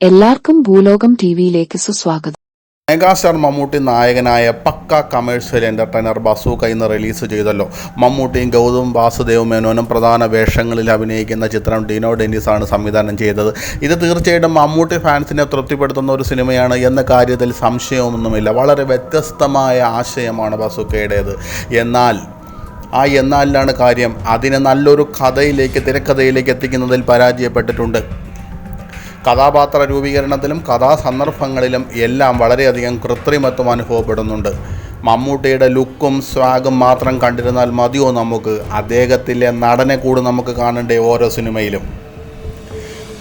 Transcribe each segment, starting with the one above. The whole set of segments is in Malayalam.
എല്ലാവർക്കും ഭൂലോകം ടിവിയിലേക്ക് സുസ്വാഗതം. മെഗാസ്റ്റാർ മമ്മൂട്ടി നായകനായ പക്ക കമേഴ്സ്യൽ എന്റർടൈനർ ബസൂക്ക ഇന്ന് റിലീസ് ചെയ്തല്ലോ. മമ്മൂട്ടിയും ഗൗതം വാസുദേവ് മേനോനും പ്രധാന വേഷങ്ങളിൽ അഭിനയിക്കുന്ന ചിത്രം ഡിനോ ഡെന്നിസാണ് സംവിധാനം ചെയ്തത്. ഇത് തീർച്ചയായിട്ടും മമ്മൂട്ടി ഫാൻസിനെ തൃപ്തിപ്പെടുത്തുന്ന ഒരു സിനിമയാണ് എന്ന കാര്യത്തിൽ സംശയമൊന്നുമില്ല. വളരെ വ്യത്യസ്തമായ ആശയമാണ് ബസൂക്കയുടേത്. എന്നാൽ ആ എന്നാലിലാണ് കാര്യം. അതിനെ നല്ലൊരു കഥയിലേക്ക് തിരക്കഥയിലേക്ക് എത്തിക്കുന്നതിൽ പരാജയപ്പെട്ടിട്ടുണ്ട്. കഥാപാത്ര രൂപീകരണത്തിലും കഥാസന്ദർഭങ്ങളിലും എല്ലാം വളരെയധികം കൃത്രിമത്വം അനുഭവപ്പെടുന്നുണ്ട്. മമ്മൂട്ടിയുടെ ലുക്കും സ്വാഗും മാത്രം കണ്ടിരുന്നാൽ മതിയോ നമുക്ക്? അദ്ദേഹത്തിലെ നടനെ കൂടി നമുക്ക് കാണണ്ടേ ഓരോ സിനിമയിലും?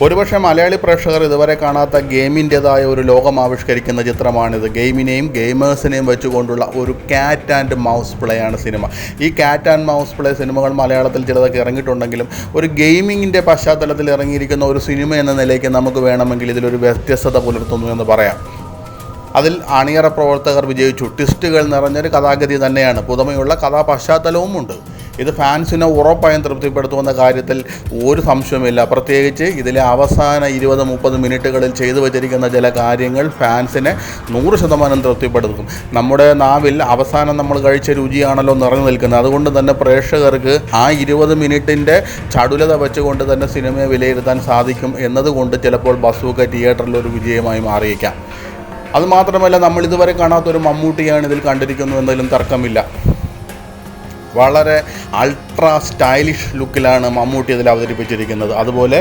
ഒരുപക്ഷെ മലയാളി പ്രേക്ഷകർ ഇതുവരെ കാണാത്ത ഗെയിമിന്റെതായ ഒരു ലോകം ആവിഷ്കരിക്കുന്ന ചിത്രമാണിത്. ഗെയിമിനെയും ഗെയിമേഴ്സിനെയും വെച്ചുകൊണ്ടുള്ള ഒരു കാറ്റ് ആൻഡ് മൗസ് പ്ലേ ആണ് സിനിമ. ഈ കാറ്റ് ആൻഡ് മൗസ് പ്ലേ സിനിമകൾ മലയാളത്തിൽ ചിലതൊക്കെ ഇറങ്ങിയിട്ടുണ്ടെങ്കിലും ഒരു ഗെയിമിങ്ങിന്റെ പശ്ചാത്തലത്തിൽ ഇറങ്ങിയിരിക്കുന്ന ഒരു സിനിമ എന്ന നിലയ്ക്ക് നമുക്ക് വേണമെങ്കിൽ ഇതിലൊരു വ്യത്യസ്തത പുലർത്തുന്നു എന്ന് പറയാം. അതിൽ അണിയറ പ്രവർത്തകർ വിജയിച്ചു. ട്വിസ്റ്റുകൾ നിറഞ്ഞൊരു കഥാഗതി തന്നെയാണ്. പുതുമയുള്ള കഥാപശ്ചാത്തലവുമുണ്ട്. ഇത് ഫാൻസിനെ ഉറപ്പായും തൃപ്തിപ്പെടുത്തുമെന്ന കാര്യത്തിൽ ഒരു സംശയവുമില്ല. പ്രത്യേകിച്ച് ഇതിലെ അവസാന ഇരുപത് മുപ്പത് മിനിറ്റുകളിൽ ചെയ്തു വച്ചിരിക്കുന്ന ചില കാര്യങ്ങൾ ഫാൻസിനെ നൂറ് ശതമാനം തൃപ്തിപ്പെടുത്തും. നമ്മുടെ നാവിൽ അവസാനം നമ്മൾ കഴിച്ച രുചിയാണല്ലോ നിറഞ്ഞു നിൽക്കുന്നത്. അതുകൊണ്ട് തന്നെ പ്രേക്ഷകർക്ക് ആ ഇരുപത് മിനിറ്റിന്റെ ചടുലത വെച്ചുകൊണ്ട് തന്നെ സിനിമയെ വിലയിരുത്താൻ സാധിക്കും എന്നതുകൊണ്ട് ചിലപ്പോൾ ബസൂക്ക തിയേറ്ററിൽ ഒരു വിജയമായി മാറിയേക്കാം. അതുമാത്രമല്ല നമ്മൾ ഇതുവരെ കാണാത്തൊരു മമ്മൂട്ടിയാണ് ഇതിൽ കണ്ടിരിക്കുന്നു എന്നതിലും തർക്കമില്ല. വളരെ അൾട്രാ സ്റ്റൈലിഷ് ലുക്കിലാണ് മമ്മൂട്ടി ഇതിൽ അവതരിപ്പിച്ചിരിക്കുന്നത്. അതുപോലെ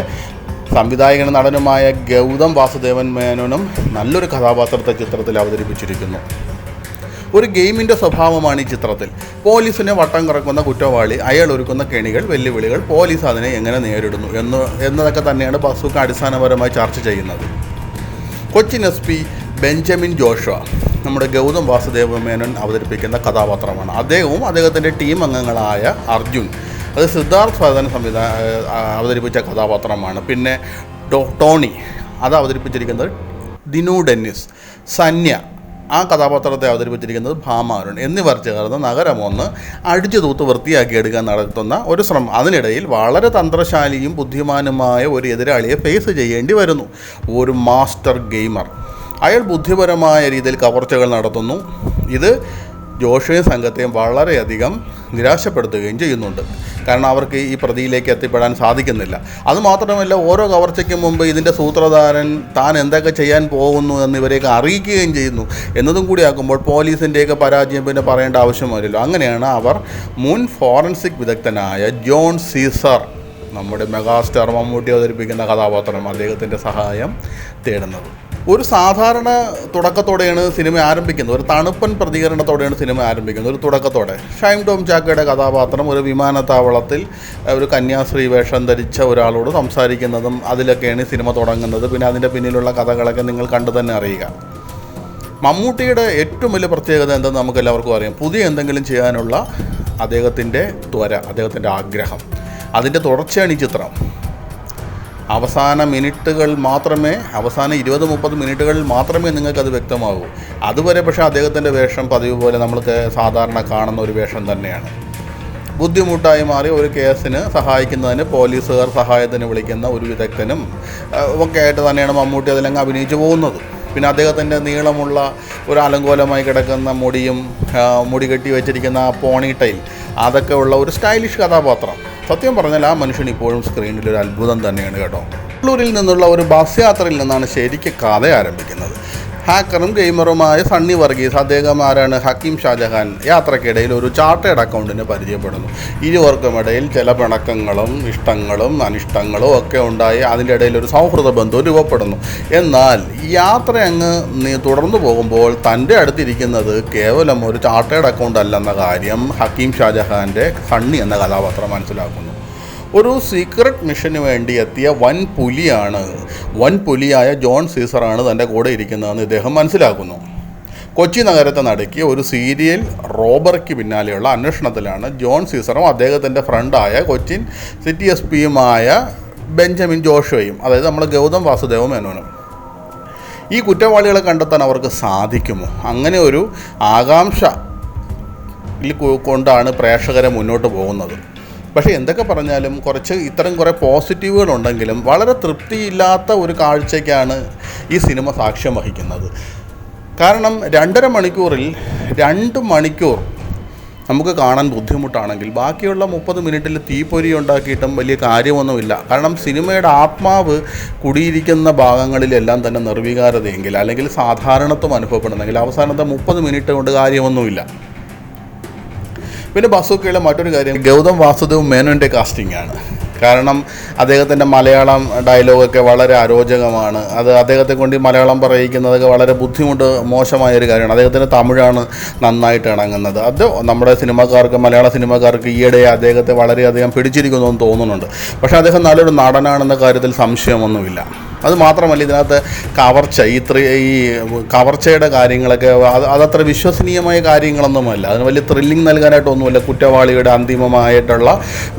സംവിധായകനും നടനുമായ ഗൗതം വാസുദേവൻ മേനോനും നല്ലൊരു കഥാപാത്രത്തെ ചിത്രത്തിൽ അവതരിപ്പിച്ചിരിക്കുന്നു. ഒരു ഗെയിമിന്റെ സ്വഭാവമാണ് ഈ ചിത്രത്തിൽ. പോലീസിനെ വട്ടം കറക്കുന്ന കുറ്റവാളി അയാൾ ഒരുക്കുന്ന കെണികൾ വെല്ലുവിളികൾ പോലീസ് അതിനെ എങ്ങനെ നേരിടുന്നു എന്ന് എന്നതൊക്കെ തന്നെയാണ് ബസൂക്ക അടിസ്ഥാനപരമായി ചർച്ച ചെയ്യുന്നത്. Cochin S P Benjamin Joshua. നമ്മുടെ ഗൗതം വാസുദേവ മേനോൻ അവതരിപ്പിക്കുന്ന കഥാപാത്രമാണ്. അദ്ദേഹവും അദ്ദേഹത്തിന്റെ ടീം അംഗങ്ങളായ അർജുൻ. അത് സിദ്ധാർത്ഥ് ഭരതൻ സംവിധാ അവതരിപ്പിച്ച കഥാപാത്രമാണ്. പിന്നെ ഡോ ടോണി. അത് അവതരിപ്പിച്ചിരിക്കുന്നത് ദിനു ഡെന്നിസ്. സന്യ. ആ കഥാപാത്രത്തെ അവതരിപ്പിച്ചിരിക്കുന്നത് ഭാമാരുൺ. എന്നിവർ ചേർന്ന് നഗരം ഒന്ന് അടിച്ചു തൂത്ത് വൃത്തിയാക്കി എടുക്കാൻ നടത്തുന്ന ഒരു ശ്രമം. അതിനിടയിൽ വളരെ തന്ത്രശാലിയും ബുദ്ധിമാനുമായ ഒരു എതിരാളിയെ ഫേസ് ചെയ്യേണ്ടി വരുന്നു. ഒരു മാസ്റ്റർ ഗെയിമർ. അയാൾ ബുദ്ധിപരമായ രീതിയിൽ കവർച്ചകൾ നടത്തുന്നു. ഇത് ജോഷയും സംഘത്തെയും വളരെയധികം നിരാശപ്പെടുത്തുകയും ചെയ്യുന്നുണ്ട്. കാരണം അവർക്ക് ഈ പ്രതിയിലേക്ക് എത്തിപ്പെടാൻ സാധിക്കുന്നില്ല. അതുമാത്രമല്ല ഓരോ കവർച്ചയ്ക്കും മുമ്പ് ഇതിന്റെ സൂത്രധാരൻ താൻ എന്തൊക്കെ ചെയ്യാൻ പോകുന്നു എന്ന് ഇവരെയൊക്കെ അറിയിക്കുകയും ചെയ്യുന്നു. എന്നതും കൂടി ആക്കുമ്പോൾ പോലീസിന്റെയൊക്കെ പരാജയം പിന്നെ പറയേണ്ട ആവശ്യം വരില്ല. അങ്ങനെയാണ് അവർ മുൻ ഫോറൻസിക് വിദഗ്ധനായ ജോൺ സീസർ നമ്മുടെ മെഗാസ്റ്റാർ മമ്മൂട്ടി അവതരിപ്പിക്കുന്ന കഥാപാത്രം അദ്ദേഹത്തിന്റെ സഹായം തേടുന്നത്. ഒരു സാധാരണ തുടക്കത്തോടെയാണ് സിനിമ ആരംഭിക്കുന്നത്. ഒരു തണുപ്പൻ പ്രതികരണത്തോടെയാണ് സിനിമ ആരംഭിക്കുന്നത്. ഒരു തുടക്കത്തോടെ. ഷൈം ടോം ചാക്കയുടെ കഥാപാത്രം ഒരു വിമാനത്താവളത്തിൽ ഒരു കന്യാസ്ത്രീ വേഷം ധരിച്ച ഒരാളോട് സംസാരിക്കുന്നതും അതിലൊക്കെയാണ് സിനിമ തുടങ്ങുന്നത്. പിന്നെ അതിന്റെ പിന്നിലുള്ള കഥകളൊക്കെ നിങ്ങൾ കണ്ടു തന്നെ അറിയുക. മമ്മൂട്ടിയുടെ ഏറ്റവും വലിയ പ്രത്യേകത എന്തെന്ന് നമുക്ക് എല്ലാവർക്കും അറിയാം. പുതിയ എന്തെങ്കിലും ചെയ്യാനുള്ള അദ്ദേഹത്തിന്റെ ത്വര അദ്ദേഹത്തിന്റെ ആഗ്രഹം. അതിന്റെ തുടർച്ചയാണ് ഈ ചിത്രം. അവസാന മിനിറ്റുകൾ മാത്രമേ അവസാന ഇരുപത് മുപ്പത് മിനിറ്റുകളിൽ മാത്രമേ നിങ്ങൾക്കത് വ്യക്തമാകൂ. അതുവരെ പക്ഷേ അദ്ദേഹത്തിന്റെ വേഷം പതിവ് പോലെ നമ്മൾക്ക് സാധാരണ കാണുന്ന ഒരു വേഷം തന്നെയാണ്. ബുദ്ധിമുട്ടായി മാറി ഒരു കേസിന് സഹായിക്കുന്നതിന് പോലീസുകാർ സഹായത്തിന് വിളിക്കുന്ന ഒരു വിദഗ്ധനും ഒക്കെ ആയിട്ട് തന്നെയാണ് മമ്മൂട്ടി അതിലങ്ങ് അഭിനയിച്ചു പോകുന്നത്. പിന്നെ അദ്ദേഹത്തിന്റെ നീളമുള്ള ഒരു അലങ്കോലമായി കിടക്കുന്ന മുടിയും മുടി കെട്ടി വെച്ചിരിക്കുന്ന ആ ടൈൽ അതൊക്കെ ഉള്ള ഒരു സ്റ്റൈലിഷ് കഥാപാത്രം. സത്യം പറഞ്ഞാൽ ആ മനുഷ്യൻ ഇപ്പോഴും സ്ക്രീനിൽ ഒരു അത്ഭുതം തന്നെയാണ് കേട്ടോ. ബാംഗ്ലൂരിൽ നിന്നുള്ള ഒരു ബസ് യാത്രയിൽ നിന്നാണ് ശരിക്കും കഥ ആരംഭിക്കുന്നത്. ഹാക്കറും ഗെയിമറുമായ സണ്ണി വർഗീസ് അദ്ദേഹം ആരാണ്? ഹക്കീം ഷാജഹാൻ. യാത്രക്കിടയിൽ ഒരു ചാർട്ടേഡ് അക്കൗണ്ടിനെ പരിചയപ്പെടുന്നു. ഇരുവർക്കുമിടയിൽ ചില പിണക്കങ്ങളും ഇഷ്ടങ്ങളും അനിഷ്ടങ്ങളും ഒക്കെ ഉണ്ടായി അതിന്റെ ഇടയിൽ ഒരു സൗഹൃദ ബന്ധവും രൂപപ്പെടുന്നു. എന്നാൽ യാത്ര അങ്ങ് തുടർന്നു പോകുമ്പോൾ തന്റെ അടുത്തിരിക്കുന്നത് കേവലം ഒരു ചാർട്ടേഡ് അക്കൗണ്ട് അല്ലെന്ന കാര്യം ഹക്കീം ഷാജഹാന്റെ സണ്ണി എന്ന കഥാപാത്രം മനസ്സിലാക്കുന്നു. ഒരു സീക്രട്ട് മിഷന് വേണ്ടി എത്തിയ വൻ പുലിയാണ്. വൻ പുലിയായ ജോൺ സീസറാണ് തന്റെ കൂടെ ഇരിക്കുന്നതെന്ന് ഇദ്ദേഹം മനസ്സിലാക്കുന്നു. കൊച്ചി നഗരത്തെ നടുക്കി ഒരു സീരിയൽ റോബർക്ക് പിന്നാലെയുള്ള അന്വേഷണത്തിലാണ് ജോൺ സീസറും അദ്ദേഹത്തിന്റെ ഫ്രണ്ടായ കൊച്ചിൻ സിറ്റി എസ് പിയുമായ ബെഞ്ചമിൻ ജോഷോയും അതായത് നമ്മൾ ഗൗതം വാസുദേവ മേനോനും. ഈ കുറ്റവാളികളെ കണ്ടെത്താൻ അവർക്ക് സാധിക്കുമോ? അങ്ങനെ ഒരു ആകാംക്ഷ കൊണ്ടാണ് പ്രേക്ഷകരെ മുന്നോട്ട് പോകുന്നത്. പക്ഷേ എന്തൊക്കെ പറഞ്ഞാലും കുറച്ച് ഇത്തരം കുറേ പോസിറ്റീവുകളുണ്ടെങ്കിലും വളരെ തൃപ്തിയില്ലാത്ത ഒരു കാഴ്ചയ്ക്കാണ് ഈ സിനിമ സാക്ഷ്യം വഹിക്കുന്നത്. കാരണം രണ്ടര മണിക്കൂറിൽ രണ്ട് മണിക്കൂർ നമുക്ക് കാണാൻ ബുദ്ധിമുട്ടാണെങ്കിൽ ബാക്കിയുള്ള മുപ്പത് മിനിറ്റിൽ തീപ്പൊരി ഉണ്ടാക്കിയിട്ടും വലിയ കാര്യമൊന്നുമില്ല. കാരണം സിനിമയുടെ ആത്മാവ് കുടിയിരിക്കുന്ന ഭാഗങ്ങളിലെല്ലാം തന്നെ നിർവികാരതയെങ്കിൽ അല്ലെങ്കിൽ സാധാരണത്വം അനുഭവപ്പെടുന്നെങ്കിൽ അവസാനത്തെ മുപ്പത് മിനിറ്റ് കൊണ്ട് കാര്യമൊന്നുമില്ല. പിന്നെ ബസുക്കയിലെ മറ്റൊരു കാര്യം ഗൗതം വാസുദേവ് മേനോന്റെ കാസ്റ്റിംഗ് ആണ്. കാരണം അദ്ദേഹത്തിന്റെ മലയാളം ഡയലോഗൊക്കെ വളരെ അരോചകമാണ്. അത് അദ്ദേഹത്തെ കൊണ്ട് മലയാളം പറയിക്കുന്നതൊക്കെ വളരെ ബുദ്ധിമുട്ട് മോശമായ ഒരു കാര്യമാണ്. അദ്ദേഹത്തിന്റെ തമിഴാണ് നന്നായിട്ട് ഇണങ്ങുന്നത്. അത് നമ്മുടെ സിനിമാക്കാർക്ക് മലയാള സിനിമാക്കാർക്ക് ഈയിടെ അദ്ദേഹത്തെ വളരെയധികം പിടിച്ചിരിക്കുന്നു എന്ന് തോന്നുന്നുണ്ട്. പക്ഷേ അദ്ദേഹം നല്ലൊരു നടനാണെന്ന കാര്യത്തിൽ സംശയമൊന്നുമില്ല. അത് മാത്രമല്ല ഇതിനകത്ത് കവർച്ച ഈ ഈ കവർച്ചയുടെ കാര്യങ്ങളൊക്കെ അത് അതത്ര വിശ്വസനീയമായ കാര്യങ്ങളൊന്നുമല്ല. അതിന് വലിയ ത്രില്ലിംഗ് നൽകാനായിട്ടൊന്നുമില്ല കുറ്റവാളിയുടെ അന്തിമമായിട്ടുള്ള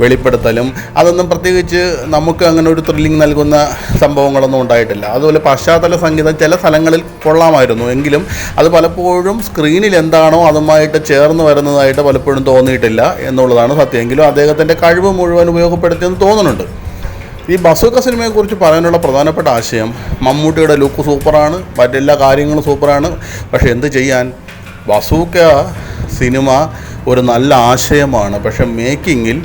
വെളിപ്പെടുത്തലും. അതൊന്നും പ്രത്യേകിച്ച് നമുക്ക് അങ്ങനെ ഒരു ത്രില്ലിംഗ് നൽകുന്ന സംഭവങ്ങളൊന്നും ഉണ്ടായിട്ടില്ല. അതുപോലെ പശ്ചാത്തല സംഗീതം ചില സ്ഥലങ്ങളിൽ കൊള്ളാമായിരുന്നു. എങ്കിലും അത് പലപ്പോഴും സ്ക്രീനിൽ എന്താണോ അതുമായിട്ട് ചേർന്ന് വരുന്നതായിട്ട് പലപ്പോഴും തോന്നിയിട്ടില്ല എന്നുള്ളതാണ് സത്യം. എങ്കിലും അദ്ദേഹത്തിന്റെ കഴിവ് മുഴുവൻ ഉപയോഗപ്പെടുത്തിയെന്ന് തോന്നുന്നുണ്ട്. ഈ ബസൂക്ക സിനിമയെക്കുറിച്ച് പറയാനുള്ള പ്രധാനപ്പെട്ട ആശയം മമ്മൂട്ടിയുടെ ലുക്ക് സൂപ്പറാണ് മറ്റെല്ലാ കാര്യങ്ങളും സൂപ്പറാണ്. പക്ഷേ എന്ത് ചെയ്യാൻ? ബസൂക്ക സിനിമ ഒരു നല്ല ആശയമാണ്. പക്ഷെ മേക്കിങ്ങിൽ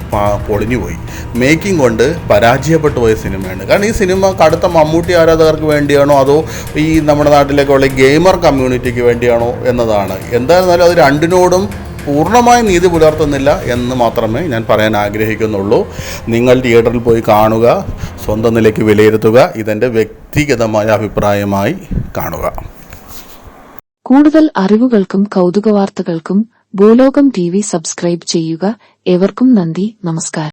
പൊളിഞ്ഞുപോയി. മേക്കിംഗ് കൊണ്ട് പരാജയപ്പെട്ടു പോയ സിനിമയാണ്. കാരണം ഈ സിനിമ കടുത്ത മമ്മൂട്ടി ആരാധകർക്ക് വേണ്ടിയാണോ അതോ ഈ നമ്മുടെ നാട്ടിലേക്കുള്ള ഗെയിമർ കമ്മ്യൂണിറ്റിക്ക് വേണ്ടിയാണോ എന്നതാണ്. എന്തായിരുന്നാലും അത് രണ്ടിനോടും പൂർണമായി നീതി പുലർത്തുന്നില്ല എന്ന് മാത്രമേ ഞാൻ പറയാൻ ആഗ്രഹിക്കുന്നുള്ളൂ. നിങ്ങൾ തിയേറ്ററിൽ പോയി കാണുക സ്വന്തം നിലയ്ക്ക് വിലയിരുത്തുക ഇതെന്റെ വ്യക്തിഗതമായ അഭിപ്രായമായി കാണുക. കൂടുതൽ അറിവുകൾക്കും കൗതുക വാർത്തകൾക്കും ഭൂലോകം ടി വി സബ്സ്ക്രൈബ് ചെയ്യുക. എവർക്കും നന്ദി നമസ്കാരം.